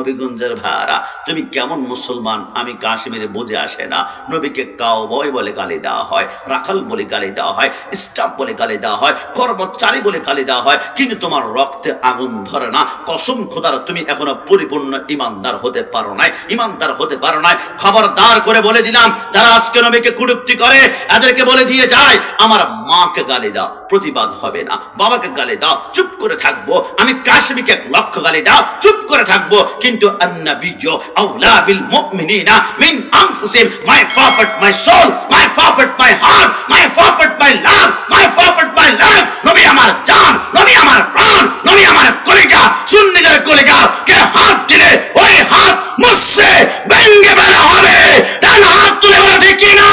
নবীগঞ্জের ভাড়া। তুমি কেমন মুসলমান? আমি কাশ্মীরে বুঝে আসে না। নবীকে কাউবয় বলে গালি দেওয়া হয়, রাখাল বলে গালি দেওয়া হয় স্টাফ বলে গালি দেওয়া হয়, কর্মচারী বলে গালি দেওয়া হয়, কিন্তু তোমার রক্তে আগুন ধরে না। কসম খোদার, তুমি এখনও পরিপূর্ণ ইমানদার হতে পারো নাই, ইমানদার হতে পারো নাই। খবরদার করে বলে দিলাম, যারা আজকে নবীকে কুড়ুক্তি করে, এদেরকে বলে দিয়ে যায়, আমার মাকে গালি দাও, প্রতিবাদ হবে না। বাবাকে গালি দাও, চুপ করে থাকব। আমি কাশ্মীরকে এক লক্ষ গালি দাও, চুপ করে থাকব। কিন্তু আন্নাবিয়্য আউলা বিল মুমিনিনা মিন আনফুসিহিম মাই প্রপার্ট মাই সোল মাই প্রপার্ট মাই হার্ট মাই প্রপার্ট মাই লাভ মাই প্রপার্ট মাই লাভ নবী আমার জান নবী আমার প্রাণ নবী আমার কলিজা সুন্নিদের কলিজা কে হাত দিলে ওই হাত মুসে ভেঙ্গে বেলা হবে ডান হাত তুলে বলে ঠিক না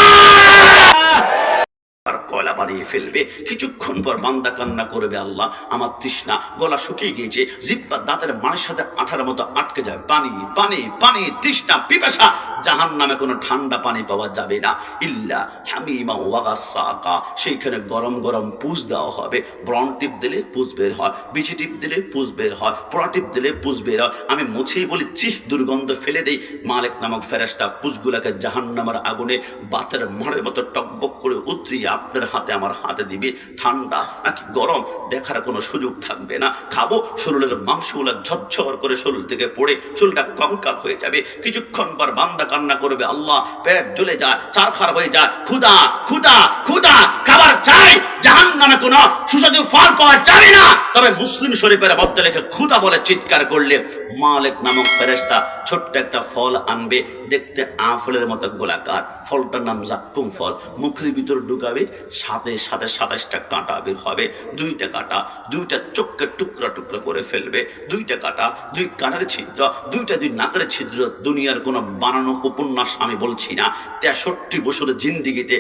আর কয়লা বানিয়ে ফেলবে কিছুক্ষণ পর বান্দা কান্না করবে আল্লাহ, আমার তৃষ্ণা, গলা শুকিয়ে গিয়েছে, জিব্বা দাঁতের মানের সাথে আঠার মতো আটকে যায়। পানি পানি পানি, তৃষ্ণা, পিপাসা জাহান নামে কোনো ঠান্ডা পানি পাওয়া যাবে না। ইল্লা হামিমা ওয়াগা সাকা সেইখানে গরম গরম পুষ দেওয়া হবে। ব্রন টিপ দিলে পুষ বের হয়, বিচি টিপ দিলে পুষ বের হয়, পোড়া টিপ দিলে পুষ বের হয়। আমি মুছেই বলি, চিহ, দুর্গন্ধ ফেলে দেই। মালিক নামক ফেরেস্তা পুষগুলাকে জাহান নামার আগুনে বাতের মারের মতো টকবক করে উতরিয়ে আপনার হাতে, আমার হাতে দিবে। ঠান্ডা নাকি গরম? দেখার কোনো সুযোগ থাকবে না। খাব শরীরের মাংসগুলো ঝরঝর করে শরীর থেকে পড়ে শরীরটা কঙ্কাল হয়ে যাবে। কিছুক্ষণ পর বান্দা কান্না করবে, আল্লাহ, পেট জ্বলে যায় চারখার হয়ে যায় ক্ষুদা খুদা খুদা, খাবার চাই! জাহান নামে কোনো সুস্বাদু ফল পাওয়া যাবে না। তবে মুসলিম শরীফের মধ্যে লেখে ক্ষুদা বলে চিৎকার করলে মালিক নামক ফেরেস্তা ছোট্ট একটা ফল আনবে। দেখতে আফলের মতো গোলাকার। ফলটার নাম জাক্কুম ফল। মুখের ভিতর ঢুকাবে, সাথে সাথে সাতাশটা কাঁটা বের হবে। দুইটা কাঁটা, দুইটা চোখকে টুকরা টুকরা করে ফেলবে। দুইটা কাঁটা, দুই কানের ছিদ্র, দুইটা দুই নাকের ছিদ্র। দুনিয়ার কোনো বানানো উপন্যাস আমি বলছি না। তেষট্টি বছরের জিন্দিগিতে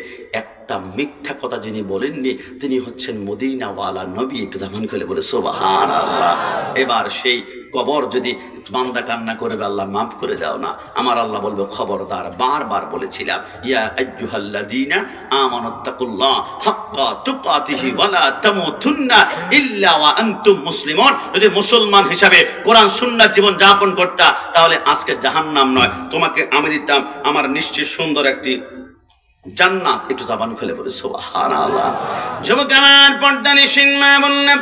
একটা মিথ্যা কথা যিনি বলেননি, তিনি হচ্ছেন মদিনাওয়ালা নবী, একটু জামান করে বলে সোবাহান এবার সেই কবর যদি বান্দা কান্না করবে আল্লাহ মাফ করে দাও না। আমার আল্লাহ বলবে, খবরদার, বারবার বলেছিলাম, ইয়া হাক্কা তুকাতিহি ওয়ালা তামুতুন্না ইল্লা ওয়া আনতুম মুসলিমুন। যদি মুসলমান হিসাবে কোরআন সুন্নাহ জীবন যাপন করতা, তাহলে আজকে জাহান্নাম নয়। তোমাকে আমি দিতাম আমার নিশ্চয় সুন্দর একটি জান্নাত একটু জাবান খুলে বলে সুবহানাল্লাহ। যুবক আমার পর্দা নিশিন বন্যা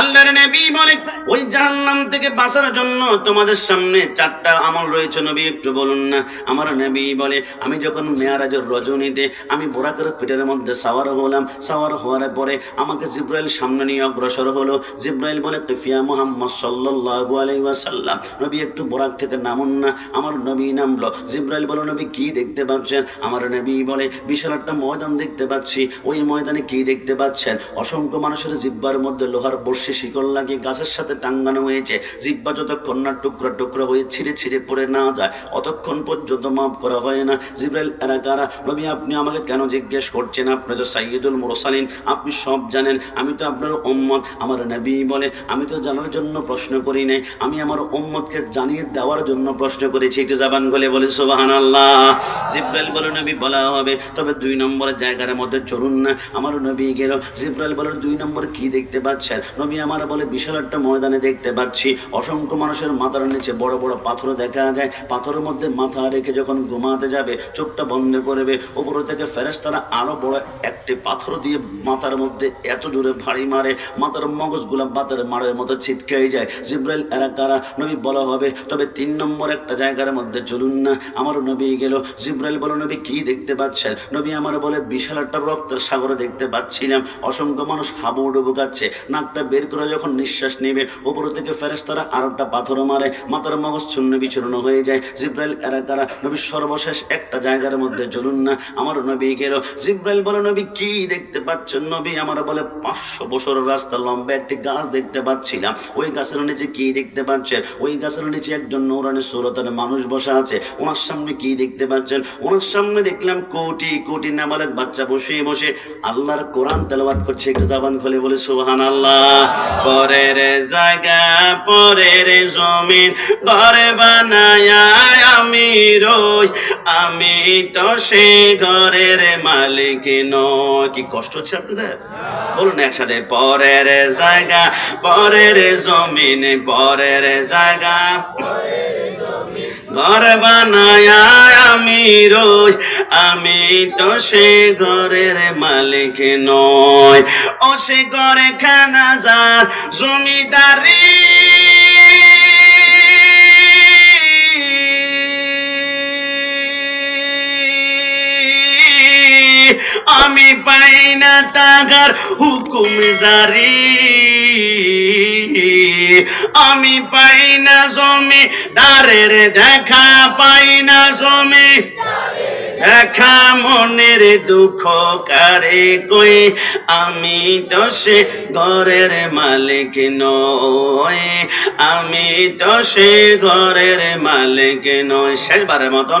আল্লাহর নবী বলে, ওই জাহান্নাম থেকে বাঁচার জন্য তোমাদের সামনে চারটা আমল রয়েছে নবী, একটু বলুন না। আমার নবী বলে, আমি যখন মেয়ারাজের রজনীতে, আমি বোরাকের পেটের মধ্যে সাওয়ার হলাম, সাওয়ার হওয়ার পরে আমাকে জিব্রাইল সামনে নিয়ে অগ্রসর হলো। জিব্রাইল বলে কিফিয়া মুহাম্মদ সাল্লাল্লাহু আলাইহি ওয়াসাল্লাম, নবী একটু বোরাক থেকে নামুন না। আমার নবী নামলো। জিব্রাইল বলো, নবী কি দেখতে পাচ্ছেন? আমার নবী বলে, বিশাল একটা ময়দান দেখতে পাচ্ছি। ওই ময়দানে কি দেখতে পাচ্ছেন? অসংখ্য মানুষের জিব্বার মধ্যে লোহার বর্ষে শিকল লাগিয়ে গাছের সাথে টাঙ্গানো হয়েছে। জিব্বা যতক্ষণ না টুকরা টুকরা হয়ে ছিঁড়ে ছিঁড়ে পড়ে না যায়, অতক্ষণ পর্যন্ত মাফ করা হয় না। জিব্রাইল, এরা কারা? নবী আপনি আমাকে কেন জিজ্ঞেস করছেন? আপনি তো সাইয়দুল মুরসালিন। আপনি সব জানেন। আমি তো আপনার উম্মত। আমার নবী বলে, আমি তো জানার জন্য প্রশ্ন করি নাই। আমি আমার উম্মতকে জানিয়ে দেওয়ার জন্য প্রশ্ন করেছি। একটু জাবান বলে বলে, সুবহানাল্লাহ। জিব্রাইল বলে, নবী বলা হবে। তবে দুই নম্বরের জায়গার মধ্যে চলুন না। আমার নবী গেল। জিব্রাইল বলে, দুই নম্বর কি দেখতে পাচ্ছেন? নবী আমার বলে, বিশাল একটা ময়দানে দেখতে পাচ্ছি। অসংখ্য মানুষের মাথার নিচে বড় বড় পাথর দেখা যায়। পাথরের মধ্যে মাথা রেখে যখন ঘুমাতে যাবে, চোখটা বন্ধ করবে। উপর থেকে ফেরেশতারা আরও বড় একটি পাথর দিয়ে মাথার মধ্যে এত জোরে ভারী মারে। মাথার মগজগুলা বাতের মারের মতো ছিটকেই যায়। জিব্রাইল, এরা কারা? নবী বলা হবে, তবে তিন নম্বর একটা জায়গার মধ্যে চলুন না। আমার নবী গেল। জিব্রাইল বলো, নবী কি দেখতে পাচ্ছেন? নবী আমার বলে, বিশাল একটা রক্তের সাগরে দেখতে পাচ্ছিলাম। অসংখ্য মানুষ হাবুডুবু খাচ্ছে। নাকটা বের করে যখন নিঃশ্বাস নেবে, উপর থেকে ফেরেশতারা আর একটা পাথর মারে, মাথার মগজ শূন্য বিচূর্ণ হয়ে যায়। জিব্রাইল, এরা কারা নবী, সর্বশেষ একটা জায়গার মধ্যে চলুন না, আমার নবী গেল। জিব্রাইল বলে, নবী, কি দেখতে পাচ্ছেন নবী? আমার বলে, পাঁচশো বছর রাস্তা লম্বা একটি গাছ দেখতে পাচ্ছিলাম। ওই গাছের নিচে কি দেখতে পাচ্ছেন? ওই গাছের নিচে একজন নৌরানি সুরতের মানুষ বসা আছে। ওনার সামনে কি দেখতে পাচ্ছেন? ওনার সামনে দেখলাম কোটি কোটি নাবালক বাচ্চা বসে বসে আল্লাহর কোরআন তেলাওয়াত করছে। একটু জাবান খুলে বলে সুবহান আল্লাহ পরের জায়গা, পরের জমিন ঘরে বানায় আমি রই। আমি তো সে ঘরের মালিক নয় কি কষ্ট হচ্ছে আপনাদের? বলুন একসাথে, পরের জায়গা, পরের জমিন, পরের জায়গা। ঘর বানায় আমি রোজ। আমি তো সে ঘরের মালিক নয় ও সে ঘরে খানা যার জমিদারি। আমি পাই না তাগার হুকুম জারি। আমি পাই না জমি দারের দেখা পাই না জমি। দেখা মনের দুঃখ কারে কই? আমি সে ঘরের মালিক নয় আমি সে ঘরের মালিক নয় শেষবারের মতন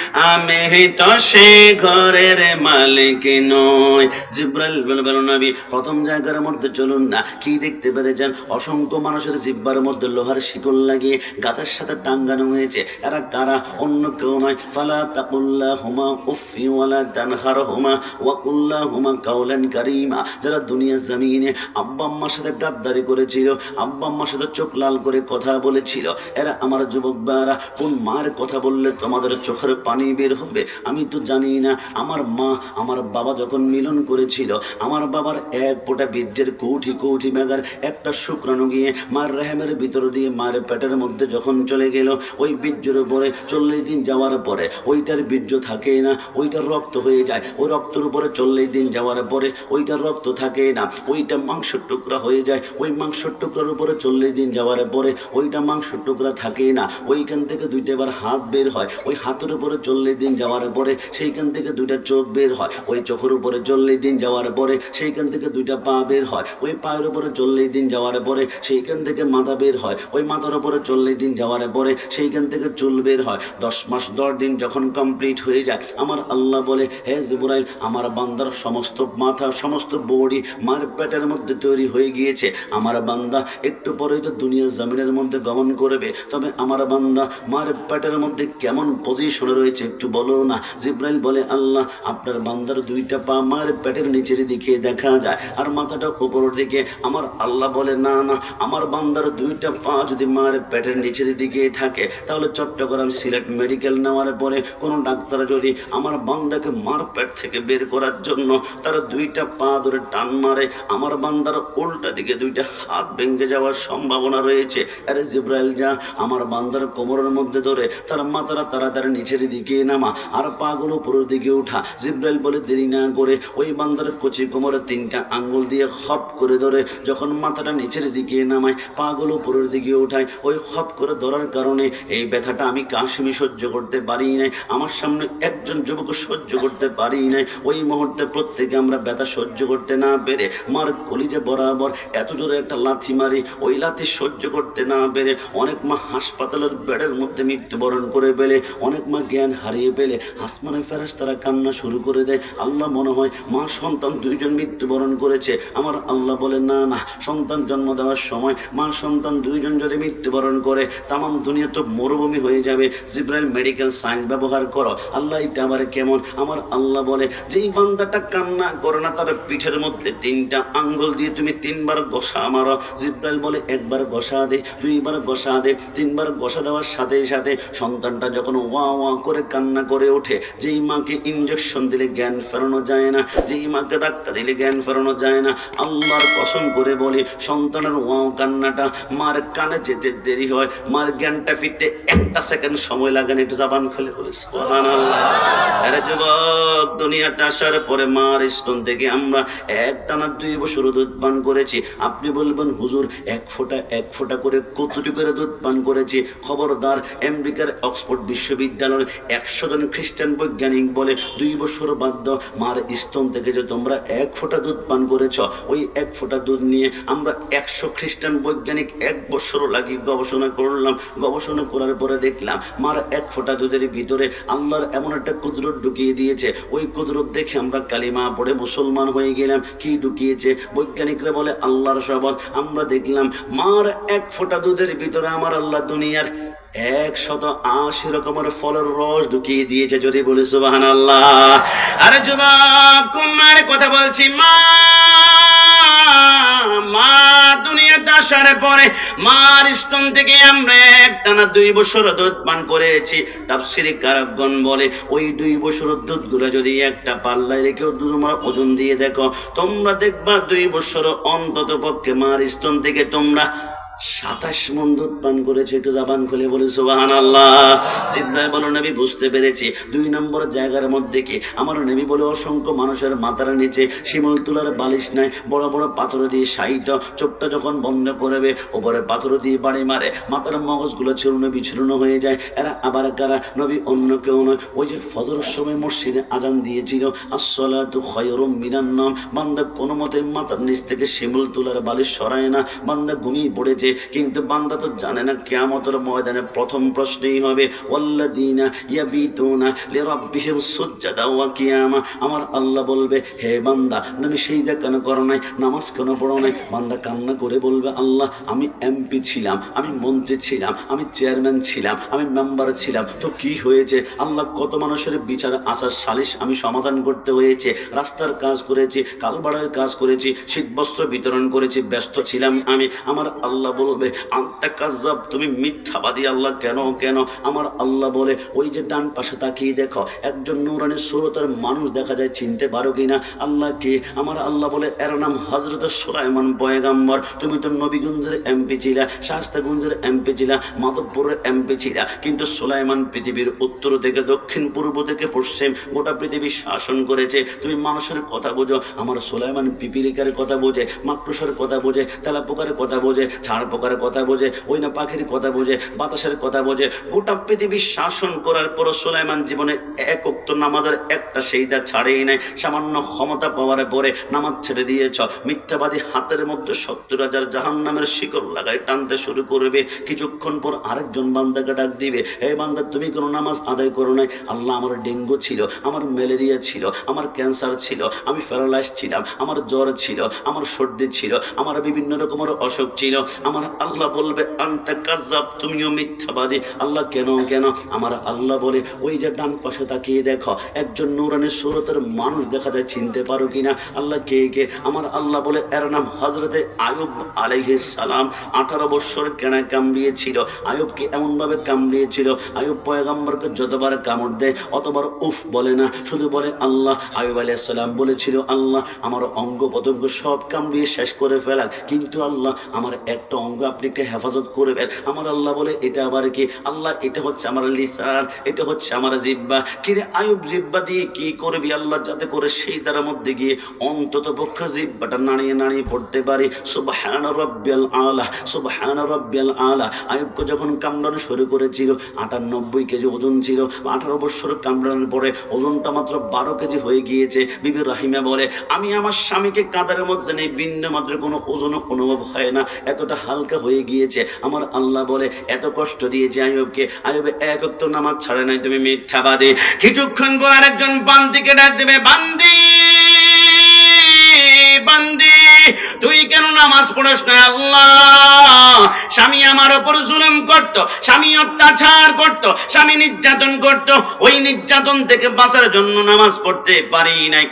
আমি সে ঘরের মালিক নয় জিব্রাইল প্রথম জায়গার মধ্যে চলুন না। কি দেখতে পেরে যান অসংখ্য মানুষের জিব্বার মধ্যে লোহার শিকল লাগিয়ে গাছের সাথে টাঙ্গানো হয়েছে। এরা কারা? অন্য কেউ নয়। ফালা তাকুল্লা হুমা উফি ওয়ালা তানহার হুমা ওয়াকুল্লা হুমা কারিমা। যারা দুনিয়া জমিনে আব্বা আম্মার সাথে গাদ্দারি করেছিল, আব্বা আম্মার সাথে চোখ লাল করে কথা বলেছিল, এরা আমার যুবক বারা কোন মার কথা বললে তোমাদের চোখের পানি বের হবে, আমি তো জানি না। আমার মা, আমার বাবা যখন মিলন করেছিল, আমার বাবার এক ফোঁটা বীর্যের কৌঠি কৌঠি মেগার একটা শুক্রাণু গিয়ে মার রেহেমের ভিতর দিয়ে মার পেটের মধ্যে যখন চলে গেল, ওই বীর্যের উপরে চল্লিশ দিন যাওয়ার পরে ওইটার বীর্য থাকে না ওইটার রক্ত হয়ে যায়। ওই রক্তের উপরে চল্লিশ দিন যাওয়ার পরে ওইটার রক্ত থাকে না, ওইটা মাংসের টুকরা হয়ে যায়। ওই মাংসের টুকরার উপরে চল্লিশ দিন যাওয়ার পরে ওইটা মাংসের টুকরা থাকে না, ওইখান থেকে দুইটা বার হাত বের হয়, ওই হাতের উপরে চল্লিশ দিন যাওয়ার পরে সেইখান থেকে দুইটা চোখ বের হয়। ওই চোখের উপরে চল্লিশ দিন যাওয়ার পরে সেইখান থেকে দুইটা পা বের হয়। ওই পায়ের উপরে চল্লিশ দিন যাওয়ার পরে সেইখান থেকে মাথা বের হয়। ওই মাথার উপরে চল্লিশ দিন যাওয়ার পরে সেইখান থেকে চুল বের হয়। দশ মাস, দশ দিন যখন কমপ্লিট হয়ে যায়, আমার আল্লাহ বলে, হে জিবরাইল, আমার বান্দার সমস্ত মাথা, সমস্ত বডি মার পেটের মধ্যে তৈরি হয়ে গিয়েছে। আমার বান্দা একটু পরেই তো দুনিয়া জমিনের মধ্যে গমন করবে। তবে আমার বান্দা মার পেটের মধ্যে কেমন পজিশনে রয়েছে একটু বলো না। জিব্রাইল বলে, আল্লাহ, আপনার বান্দার দুইটা পা মার পেটের নিচের দিকে দেখা যায় আর মাথাটা উপরের দিকে। আমার আল্লাহ বলে, না না, আমার বান্দার দুইটা পা যদি মার পেটের নিচের দিকে থাকে, তাহলে চট্টগ্রাম সিলেট মেডিকেল নেওয়ার পরে কোনো ডাক্তার যদি আমার বান্দাকে মার পেট থেকে বের করার জন্য তার দুইটা পা ধরে টান মারে, আমার বান্দার উল্টা দিকে দুইটা হাত ভেঙে যাওয়ার সম্ভাবনা রয়েছে। আরে জিব্রাইল, যা আমার বান্দার কোমরের মধ্যে ধরে তার মাথাটা তাড়াতাড়ি নিচের দিকে নামা, আর পাগুলো উপরের দিকে উঠা। জিব্রাইল বলে, দেরি না করে ওই বান্দার কচি কোমরে তিনটা আঙ্গুল দিয়ে খপ করে ধরে, যখন মাথাটা নিচের দিকে নামায়, পাগুলো উপরের দিকে উঠায়। ওই খপ করে ধরার কারণে এই ব্যথাটা আমি কাশ্মী সহ্য করতে পারি নাই, আমার সামনে একজন যুবক সহ্য করতে পারি নাই। ওই মুহূর্তে প্রত্যেকে আমরা ব্যথা সহ্য করতে না পেরে, মার কলিজে বরাবর এত জোরে একটা লাথি মারি, ওই লাথি সহ্য করতে না পেরে অনেক মা হাসপাতালের বেডের মধ্যে মৃত্যুবরণ করে পেলে অনেক মা জ্ঞান হারিয়ে পেলে আসমানে ফেরাস তারা কান্না শুরু করে দেয়। আল্লাহ মনে হয়, মা সন্তান দুইজন মৃত্যুবরণ করেছে। আমার আল্লাহ বলে না না, সন্তান জন্ম দেওয়ার সময় মা সন্তান দুইজন যদি মৃত্যুবরণ করে, তামাম দুনিয়া তো মরুভূমি হয়ে যাবে। জিব্রাইল মেডিকেল সায়েন্স ব্যবহার করো। আল্লাহ, এটা আবার কেমন? আমার আল্লাহ বলে, যেই বান্দাটা কান্না করে না, তার পিঠের মধ্যে তিনটা আঙ্গুল দিয়ে তুমি তিনবার ঘষা মারো। জিব্রাইল বলে, একবার ঘষা দে, দুইবার ঘষা দে, তিনবার ঘষা দেওয়ার সাথে সাথে সন্তানটা যখন ওয়া ওয়া করে কান্না করে ওঠে, যেই মাকে ইঞ্জেকশন দিলে জ্ঞান ফেরানো যায় না, যেই মাকে ধাক্কা দিলে জ্ঞান ফেরানো যায় না। আল্লাহর কসম করে বলি, সন্তানের ওয়াও কান্নাটা, মার কানে যেতে দেরি হয়, মার জ্ঞানটা ফিরতে একটা সেকেন্ড সময় লাগে না, একটু জাবান খুলে বলে আরে যুবক, দুনিয়াতে আসার পরে মার স্তন থেকে আমরা এক টানা দুই বছর দুধ পান করেছি। আপনি বলবেন, হুজুর, এক ফোঁটা এক ফোঁটা করে কতটুকু করে দুধ পান করেছি? খবরদার, আমেরিকার, অক্সফোর্ড বিশ্ববিদ্যালয়ের একশো জন খ্রিস্টান বৈজ্ঞানিক বলে, দুই বছর বাধ্য মার স্তন থেকে যে তোমরা এক ফোঁটা দুধ পান করেছ, ওই এক ফোঁটা দুধ নিয়ে আমরা একশো খ্রিস্টান বৈজ্ঞানিক এক বছরও লাগিয়ে গবেষণা করলাম। গবেষণা করার পরে দেখলাম, মার এক ফোঁটা দুধের ভিতরে আল্লাহর এমন একটা কুদরত ঢুকিয়ে দিয়েছে। ওই কুদরত দেখে আমরা কালিমা পড়ে মুসলমান হয়ে গেলাম। কি ঢুকিয়েছে? বৈজ্ঞানিকরা বলে, আল্লাহর শপথ। আমরা দেখলাম, মার এক ফোঁটা দুধের ভিতরে আমার আল্লাহ দুনিয়ার একশত আশি রকমের ফলের রস ঢুকিয়ে দিয়েছে যদি বলি সুবাহান আল্লাহ আরে যুবক কোন মায়ের কথা বলছি, মা মা, দুনিয়াতে আসার পরে মার স্তন থেকে আমরা একটানা দুই বছর দুধ পান করেছি। তাফসিরি কারকগণ বলে, ওই দুই বছর দুধগুলো যদি একটা পাল্লায় রেখেও তোমার ওজন দিয়ে দেখো, তোমরা দেখবা দুই বছর অন্তত পক্ষে মার স্তন থেকে তোমরা সাতাশ মন দুধ পান করেছে, একটু জাবান খুলে বলে সুবাহান আল্লাহ জিব্রাইল বলো, নবী, বুঝতে পেরেছি। দুই নম্বর জায়গার মধ্যে কি? আমার নবী বলে, অসংখ্য মানুষের মাথার নিচে শিমল তুলার বালিশ নাই, বড় বড় পাথর দিয়ে সাহিত্য চোখটা যখন বন্ধ করবে, ওপরে পাথর দিয়ে বাড়ি মারে। মাথার মগজগুলো ছিড়ুনো বিছিড়ুনো হয়ে যায়। এরা আবার কারা? নবী, অন্য কেউ নয়। ওই যে ফজরের সময় মসজিদে আজান দিয়েছিল, আসসালাতু খায়রুম মিনান নাম। বান্দা কোনো মতে মাথার নিচ থেকে শিমুল তুলার বালিশ সরায় না। বান্দা ঘুমিয়ে পড়েছে কিন্তু বান্দা তো জানে না কেয়ামতের ময়দানে প্রথম প্রশ্নই হবে আমার আল্লাহ বলবে, হে বান্দা, তুমি সেইটা কেন করো নাই, নামাজ কেন পড়ো নাই? বান্দা কান্না করে বলবে, আল্লাহ, আমি এমপি ছিলাম, আমি মন্ত্রী ছিলাম, আমি চেয়ারম্যান ছিলাম, আমি মেম্বার ছিলাম। তো কি হয়েছে? আল্লাহ কত মানুষের বিচার আচার সালিশ আমি সমাধান করতে হয়েছে, রাস্তার কাজ করেছি, কালবাড়ার কাজ করেছি, শীতবস্ত্র বিতরণ করেছি, ব্যস্ত ছিলাম আমি। আমার আল্লাহ বলবে তুমি মিথ্যাবাদী, আল্লাহ কেন কেন? আমার আল্লাহ বলে, ওই যে ডান পাশে তাকিয়ে দেখো, একজন নুরানি সুরতের মানুষ দেখা যায় চিনতে পারো কিনা? আল্লাহ কে? আমার আল্লাহ বলে, এর নাম হজরত সুলাইমান পয়গাম্বর। তুমি তো নবীগঞ্জের এমপি ছিলা, শাস্তাগঞ্জের এমপি ছিলা, মাধবপুরের এমপি ছিলা। কিন্তু সুলাইমান পৃথিবীর উত্তর থেকে, দক্ষিণ পূর্ব থেকে পশ্চিম গোটা পৃথিবী শাসন করেছে। তুমি মানুষের কথা বোঝো, আমার সুলাইমান পিপিলিকার কথা বোঝে, মাকড়সার কথা বোঝে তেলা পোকার কথা বোঝে, ছাড় পোকার কথা বোঝে, ওই না পাখির কথা বোঝে, বাতাসের কথা বোঝে। গোটা পৃথিবী শাসন করার পর সুলাইমান জীবনে এক উক্ত নামাজের একটা সেইদা ছাড়েই নাই। সামান্য ক্ষমতা পাওয়ার পরে নামাজ ছেড়ে দিয়েছ। মিথ্যাবাদী হাতের মধ্যে সত্তর হাজার জাহান নামের শিকল লাগাই টানতে শুরু করবে। কিছুক্ষণ পর আরেকজন বান্দাকে ডাক দিবে এই বান্দা, তুমি কোনো নামাজ আদায় করো নাই? আল্লাহ আমার ডেঙ্গু ছিল, আমার ম্যালেরিয়া ছিল, আমার ক্যান্সার ছিল, আমি প্যারালাইজ ছিলাম, আমার জ্বর ছিল, আমার সর্দি ছিল, আমার বিভিন্ন রকমের অসুখ ছিল আমার আল্লাহ বলবে, আন্তা কাজাব তুমিও মিথ্যাবাদী। আল্লাহ, কেন কেন? আমার আল্লাহ বলে, ওই যে ডান পাশে তাকিয়ে দেখো, একজন নুরানি সুরতের মানুষ দেখা যায় চিনতে পারো কিনা আল্লাহ, কে কে? আমার আল্লাহ বলে, এর নাম হজরতে আয়ুব আলাইহিস সালাম। আঠারো বৎসর কেনা কামড়িয়েছিল। আয়ুবকে এমনভাবে কামড়িয়েছিল? আয়ুব পয়গাম্বরকে যতবার কামড় দেয়, অতবার উফ বলে না। শুধু বলে, আল্লাহ, আয়ুব আলাইহিস সালাম বলেছিল, আল্লাহ, আমার অঙ্গ পতঙ্গ সব কামড়িয়ে শেষ করে ফেলাক। কিন্তু আল্লাহ, আমার একটা অঙ্গ আপনি একটা হেফাজত করবেন। আমার আল্লাহ বলে, এটা আবার কি? আল্লাহ, এটা হচ্ছে আমার লিসান, এটা হচ্ছে আমার জিব্বা কিরে আয়ুব জিব্বা দিয়ে কি করবি আল্লাহ? যাতে করে সেই দ্বারা মধ্যে গিয়ে অন্তত পক্ষ জিব্বাটা নাড়িয়ে নাড়িয়ে পড়তে পারি। সুবহান রব্বিয়াল আলা, সুবহান রব্বিয়াল আলা। আয়ুবকে যখন কামড়ানো শুরু করেছিল, আটানব্বই কেজি ওজন ছিল, আঠারো বছর কামড়ানোর পরে ওজনটা মাত্র বারো কেজি হয়ে গিয়েছে। বিবি রাহিমা বলে, আমি আমার স্বামীকে কাদারের মধ্যে নেই বিন্দু মাত্র কোনো ওজন অনুভব হয় না। এতটা হালকা হয়ে গিয়েছে। আমার আল্লাহ বলে, এত কষ্ট দিয়েছে আয়ুবকে আয়ুবে এক অক্ত নামাজ ছাড়ে নাই, তুমি মিথ্যাবাদী কিছুক্ষণ পর আরেকজন বান্দিকে ডাক দেবে, বান্দি বান্দি, তুই কেন নামাজ পড়স না, আল্লাহ? স্বামী আমার উপর জুলুম করত, স্বামী অত্যাচার করত, স্বামী নির্যাতন করত। ওই নির্যাতন থেকে বাঁচার জন্য নামাজ পড়তে পারি নাই।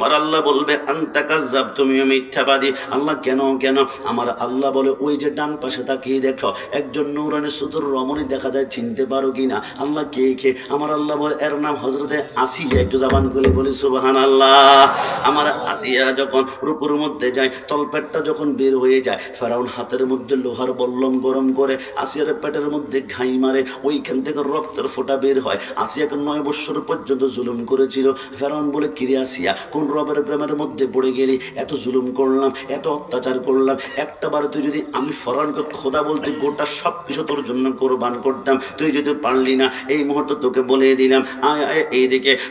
আমার আল্লাহ বলবে, আন্তা কাজাব তুমিও মিথ্যাবাদী। আল্লাহ, কেন কেন? আমার আল্লাহ বলে, ওই যে ডান পাশে তাকিয়ে দেখো, একজন নৌরানি সুদূর রমণী দেখা যায়, চিনতে পারো কিনা আল্লাহ, কে কে? আমার আল্লাহ বলে, এর নাম হজরতে আসিয়া। একটু জাবান করে বলি সুবাহান আল্লাহ আমার আসিয়া যখন রুকুর মধ্যে যায়, তলপেটটা যখন বের হয়ে যায়, ফেরাউন হাতের মধ্যে লোহার বল্লম গরম করে আসিয়ার পেটের মধ্যে ঘাই মারে, ওইখান থেকে রক্তের ফোঁটা বের হয়। আসিয়াকে নয় বছর পর্যন্ত জুলুম করেছিল। ফেরাউন বলে, কিরে আসিয়া, কোন রবের প্রেমের মধ্যে পড়ে গেলি, এত জুলুম করলাম, এত অত্যাচার করলাম, একটা তুই যদি আমি ফরানকে খোদা বলতে গোটা সব কিছু তোর জন্য কোরবান করতাম, তুই যদি পারলি না, এই মুহূর্তে তোকে বলে দিলাম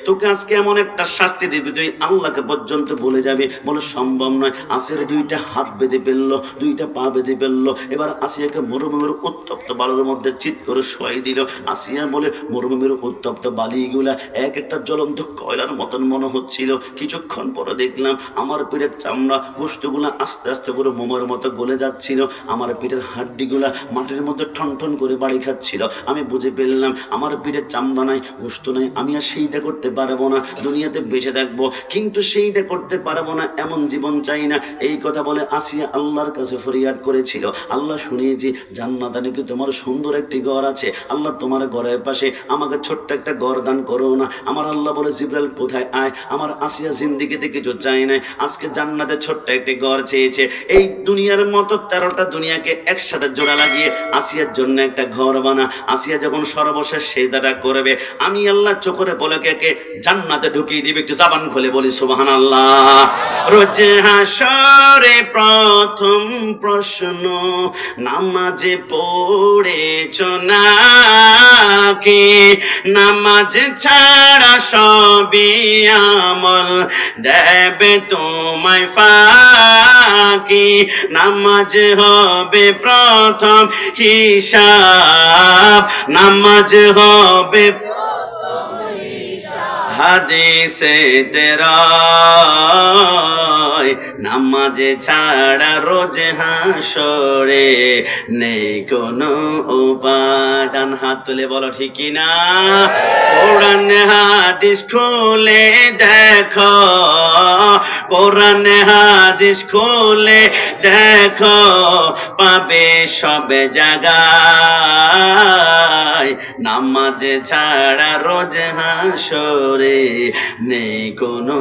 তোকে আজকে এমন একটা শাস্তি দিবি, তুই আল্লাহকে পর্যন্ত বলে যাবি, বলে সম্ভব নয়। আসের দুইটা হাত বেঁধে ফেলল, দুইটা পা বেঁধে ফেলল, এবার আসিয়াকে মরুভূমির উত্তপ্ত বালুর মধ্যে চিত করে শোয়াই দিল। আসিয়া বলে, মরুভূমির উত্তপ্ত বালিগুলা এক একটা জ্বলন্ত কয়লার মতন মনে হচ্ছিল, কিছু কিছুক্ষণ পরে দেখলাম আমার পিঠের চামড়া গোষ্ঠগুলো আস্তে আস্তে করে মোমের মতো গলে যাচ্ছিল। আমার পিঠের হাড্ডিগুলা মাটির মধ্যে ঠন ঠন করে বাড়ি খাচ্ছিল। আমি বুঝে ফেললাম আমার পিঠের চামড়া নাই গোষ্ঠ নাই, আমি আর সেইটা করতে পারব না, দুনিয়াতে বেঁচে থাকব। কিন্তু সেইটা করতে পারব না, এমন জীবন চাই না। এই কথা বলে আসিয়া আল্লাহর কাছে ফরিয়াদ করেছিল। আল্লাহ শুনিয়েছি, জান্নাতে নাকি তোমার সুন্দর একটি ঘর আছে। আল্লাহ তোমার ঘরের পাশে আমাকে ছোট্ট একটা ঘর দান করো না। আমার আল্লাহ বলে, জিব্রাইল, কোথায় আয়? আমার আসিয়া জিন্দিগিতে কিছু চাই নাই। আজকে জান্নাতে ছোট্ট একটি ঘর চেয়েছে। এই দুনিয়ার মতো তেরোটা দুনিয়াকে একসাথে জোড়া লাগিয়ে আসিয়ার জন্য একটা ঘর বানা। আসিয়া যখন সর্বশেষ সেদাটা করবে, আমি আল্লাহ চোখরে বলে কে জান্নাতে ঢুকিয়ে দিবে, একটু জাবান খুলে বলি সুবাহান আল্লাহ রোজে হাসরে প্রথম প্রশ্ন, নামাজে পড়েছ নাকি? নামাজ ছাড়া সবই আমল। দেবে তোমায় ফাঁকি। নামাজ হবে প্রথম হিসাব। নামাজ হবে হাদিসে তেরায় নামাজে ছাড়া রোজ হাসরে নেই কোনো উপাদান। হাত তুলে বলো ঠিকই না? কোরআন হাদিস খুলে দেখো, কোরআন হাদিস খুলে দেখো, পাবে সবে জায়গায়। নামাজে ছাড়া রোজ হাসরে নেই কোনো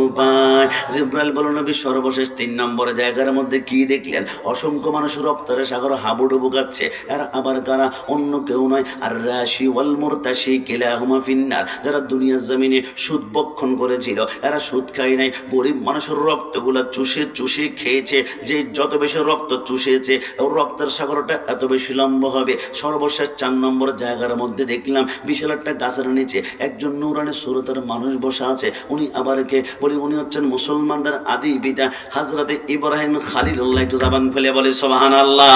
উপায়। জিব্রাইল বলো নবী সর্বশেষ তিন নম্বরে জায়গার মধ্যে কি দেখলেন? অসংখ্য মানুষ রক্তরে সাগর হাবুডুবু খাচ্ছে। আর আবার কারা অন্য কেউ নয়, আর রাশি ওয়াল মুরতাশি কিলাহুমা ফিন্নার। যারা দুনিয়ার জমিনে সুদ বক্ষণ করেছিল, এরা সুদ খায় নাই। গরিব মানুষের রক্তগুলা চুষে চুষে খেয়েছে। যে যত বেশি রক্ত চুষেছে ওর রক্তের সাগরটা এত বেশি লম্ব হবে। সর্বশেষ চার নম্বর জায়গার মধ্যে দেখলাম, বিশাল একটা গাছের নিচে একজন নুরানি সুরতের মানুষ বসা আছে। উনি আবার কে বলি, উনি হচ্ছেন মুসলমানদের আদি পিতা হাজরাতে ইব্রাহিম খালিলুল্লাহ একটু জাবান ফেলে বলে সোহান আল্লাহ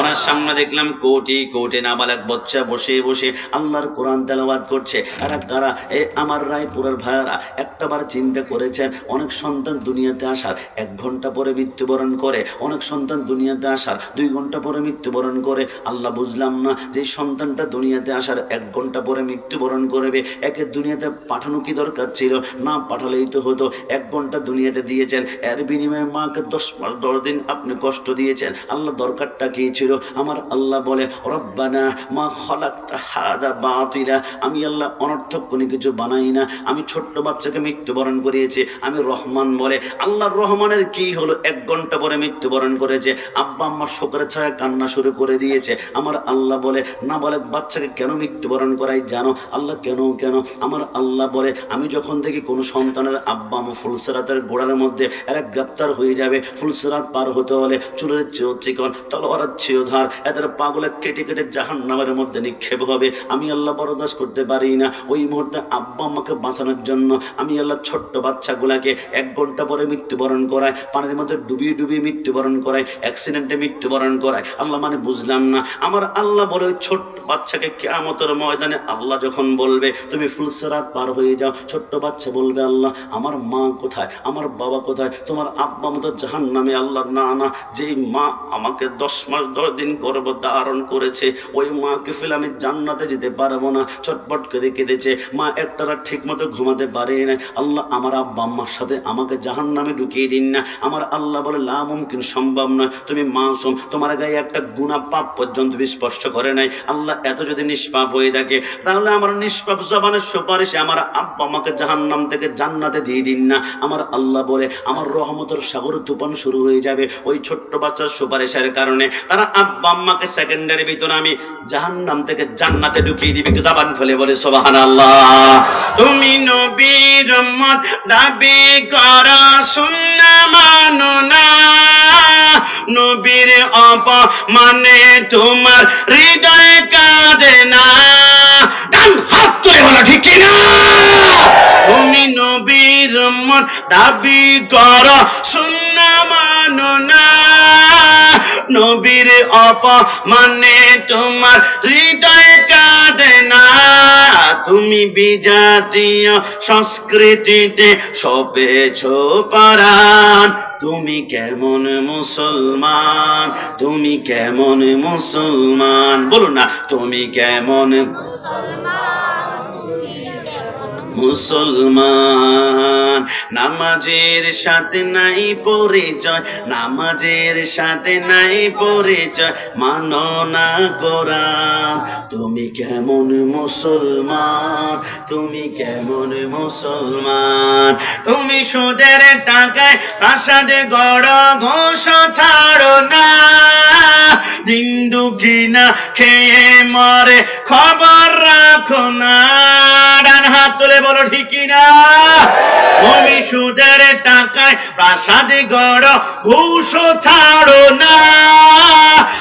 ওনার সামনে দেখলাম কোটি কোটি নাবালক বাচ্চা বসে বসে আল্লাহর কোরআন তেলাওয়াত করছে। এরা কারা এ আমার রায়পুরের ভাইয়ারা একটাবার চিন্তা করেছেন, অনেক সন্তান দুনিয়াতে আসার, এক ঘণ্টা পরে মৃত্যুবরণ করে। অনেক সন্তান দুনিয়াতে আসার, দুই ঘণ্টা পরে মৃত্যুবরণ করে। আল্লাহ বুঝলাম না যে সন্তানটা দুনিয়াতে আসার, এক ঘণ্টা পরে মৃত্যুবরণ করবে। একে দুনিয়াতে পাঠানো কি দরকার ছিল? না পাঠালেই তো হতো। এক ঘণ্টা দুনিয়াতে দিয়েছেন। এর বিনিময়ে মাকে দশ মাস, দশ দিন আপনি কষ্ট দিয়েছেন। আল্লাহ দরকারটা কি ছিল? আমার আল্লাহ বলে, রব্বানা মা খলাক্তা হাদা বাতিলা। আমি আল্লাহ অনর্থক কোনো কিছু বানাই না। আমি ছোট্ট বাচ্চাকে মৃত্যুবরণ করিয়েছি। আমি রহমান বলে আল্লাহ রহমানের কি হলো? এক ঘণ্টা পরে মৃত্যুবরণ করেছে। আব্বা আম্মা শোকের ছায়া কান্না শুরু করে দিয়েছে। আমার আল্লাহ বলে, না বলে, বাচ্চাকে কেন মৃত্যুবরণ করাই জানো? আল্লাহ কেন কেন? আমার আল্লাহ বলে, আমি যখন দেখি কোনো সন্তানের আব্বা আমা ফুলসেরাতের গোড়ার মধ্যে এরা গ্রেপ্তার হয়ে যাবে ফুলসেরাত পার হতে হলে চুলের চেয়েও চিকন, তলোয়ারের চেয়েও ধার, এদের পাগলে কেটে কেটে জাহান নামের মধ্যে নিক্ষেপ হবে। আমি আল্লাহ বরদাস করতে পারি না। ওই মুহূর্তে আব্বা আম্মাকে বাঁচানোর জন্য আমি আল্লাহ ছোট্ট বাচ্চাগুলাকে এক ঘণ্টা পরে মৃত্যুবরণ করায়, পানির মধ্যে ডুবিয়ে ডুবিয়ে মৃত্যুবরণ করায় অ্যাক্সিডেন্টে মৃত্যুবরণ করায়। আল্লাহ মানে বুঝলাম না। আমার আল্লাহ বলে ওই ছোট্ট বাচ্চাকে কেয়ামতের ময়দানে আল্লাহ যখন বলবে, তুমি ফুলসরাত পার হয়ে যাও। ছোট্ট বাচ্চা বলবে, আল্লাহ, আমার মা কোথায়? আমার বাবা কোথায়? তোমার আব্বা মতো জাহান নামে আল্লাহ না না যেই মা আমাকে দশ মাস, দশ দিন গর্ভ ধারণ করেছে, ওই মাকে ফেলে আমি জান্নাতে যেতে পারব না। চটপট করে কেঁদেছে। মা একটা রাত ঠিক মতো ঘুমাতে পারে না আল্লাহ আমার আব্বা আম্মার সাথে আমাকে জাহান নামে ঢুকিয়ে দিন না। আমার আল্লাহ বলে, লা মুমকিন, সম্ভব নয়। তুমি মাসুম। তোমার গায়ে একটা গুণা পাপ পর্যন্ত স্পষ্ট করে নাই। আল্লাহ এত যদি নিষ্পাপ হয়ে থাকে, তাহলে আমার নিষ্পাপ জবানের সুপারিশে আমার আব্বা আমাকে জাহান নাম থেকে জান্নাতে দিয়ে দিন না। আমার আল্লাহ বলে আমার রহমতের সাগর তুফান শুরু হয়ে যাবে। ওই ছোট্ট বাচ্চার সুপারিশের কারণে তারা আব্বা আম্মাকে সেকেন্ডারি ভিতরে আমি জাহান নাম থেকে জান্নাতে ঢুকিয়ে দিবে। একটু জাবান খুলে বলে সোবাহান আল্লাহ তুমি নবীর মত দাবি করা শুননা মানো না। নবীর অপ মানে তোমার হৃদয় মত দাবি কর শূন্য মানো না। মানে তোমার হৃদয় কাঁদে না। তুমি বিজাতীয় সংস্কৃতিতে সবেছ পারান তুমি কেমন মুসলমান? তুমি কেমন মুসলমান? বলো না, তুমি কেমন মুসলমান? নামাজের সাথে নাই পরিচয়, নামাজের সাথে নাই পরিচয়। মানো না কোরআন, তুমি কেমন মুসলমান? তুমি কেমন মুসলমান? তুমি সুদের টাকায় প্রাসাদে গড় ঘোষ ছাড়ো না। দিন দুঃখিনা খেয়ে মরে খবর রাখো না। ডান হাত তুলে বলো ঠিকই না তুমি সুদের টাকায় প্রাসাদ গড়, ঘুষ ছাড়ো না।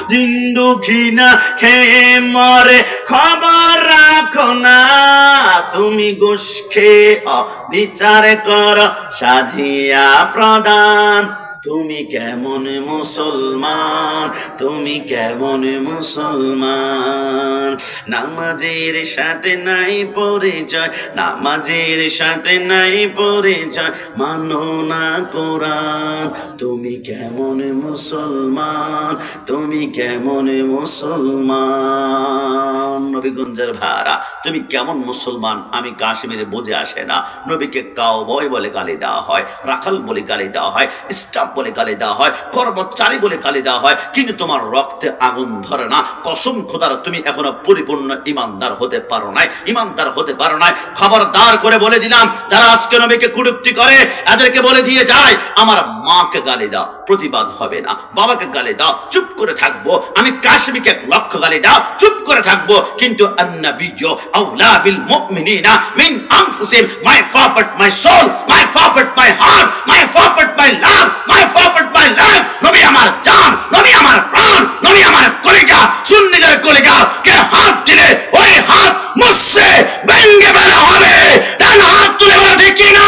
দিন দুঃখিনা খেয়ে মরে, খবর রাখো না। তুমি ঘুষ খেয়ে বিচার কর, সাজিয়া প্রদান তুমি কেমন মুসলমান? তুমি কেমন মুসলমান? নামাজের সাথে নাই পরিচয়, নামাজের সাথে নাই পরিচয়, মানো না কোরআন। তুমি কেমন মুসলমান? তুমি কেমন মুসলমান? নবীগঞ্জের ভাড়া, তুমি কেমন মুসলমান? আমি কাশ্মীরে বুঝে আসে না। নবীকে কাউ বয় বলে গালি দেওয়া হয়, রাখাল বলে গালি দেওয়া হয় স্টাফ বলে গালি দেওয়া হয়, কর্মচারী বলে গালি দেওয়া হয়, কিন্তু তোমার রক্তে আগুন ধরে না। কসম খোদার, তুমি এখনও পরিপূর্ণ ইমানদার হতে পারো নাই, ইমানদার হতে পারো নাই। খবরদার করে বলে দিলাম, যারা আজকে নবীকে কুড়ুক্তি করে, এদেরকে বলে দিয়ে যায়, আমার মাকে গালি দাও, প্রতিবাদ হবে না। বাবাকে গালি দাও, চুপ করে থাকব। আমি কাশ্মীরকে এক লক্ষ গালি দাও, চুপ করে থাকব। কিন্তু আন্নাবিয়্য আউলা বিল মুমিনিনা মিন আনফুসিহিম মাই ফাপার্ট মাই সোল মাই ফাপার্ট my heart my ফাপার্ট my love my life offered by life নবী আমার জান, নবী আমার প্রাণ, নবী আমার কলিকা সুন্নিদের কলিকা কে হাত দিলে ওই হাত মুসে ভেঙ্গে বেলা হবে। ডান হাত তুলে বলা, ঠিক না